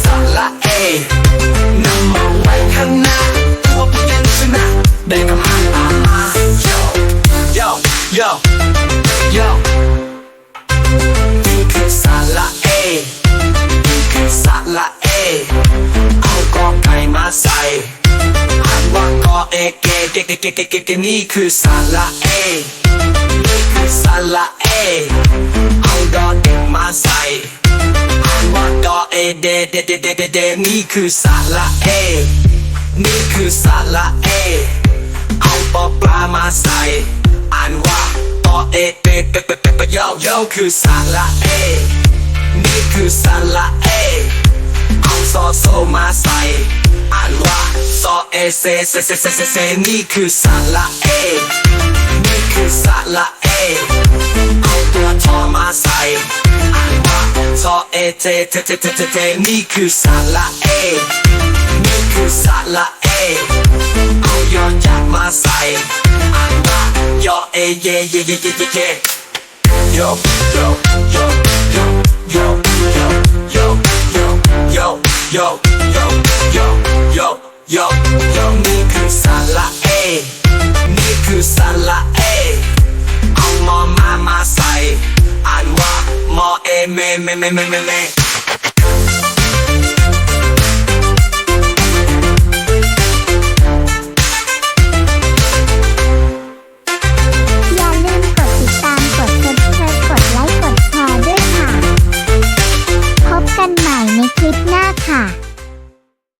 สระเอนำมาไว้ข้างหน้าพวกเย็นชนะได้คำอ่านตามมา yo yo yo yo นี่คือสระเอนี่คือสระเอเอากอไก่มาใส่อ่านว่ากอเอเกเกเกเกเกเกเกนี่คือสระเอนี่คือสระเอเอาดอเด็กมาใส่ เดเดเดเดเดเดนี่คือสาระเอ นี่คือสาระเอ เอาปอปลามาใส่ อ่านว่าปอเอเปเปเปเปเปโยโยคือสาระเอ นี่คือสาระเอ เอาซอโซมาใส่ อ่านว่าซอเอเซเซเซเซเซเซนี่คือสาระเอ นี่คือสาระ ซอเอเจเจเจเจเจเจนี่คือสระเอนี่คือสระเอเอายอยักษ์มาใส่อ่านว่ายอเอเเมเมเมเมเมเมอย่าลืมกดติดตามกดกดกดไลค์กดแชร์ด้วยค่ะ พบกันใหม่ในคลิปหน้าค่ะ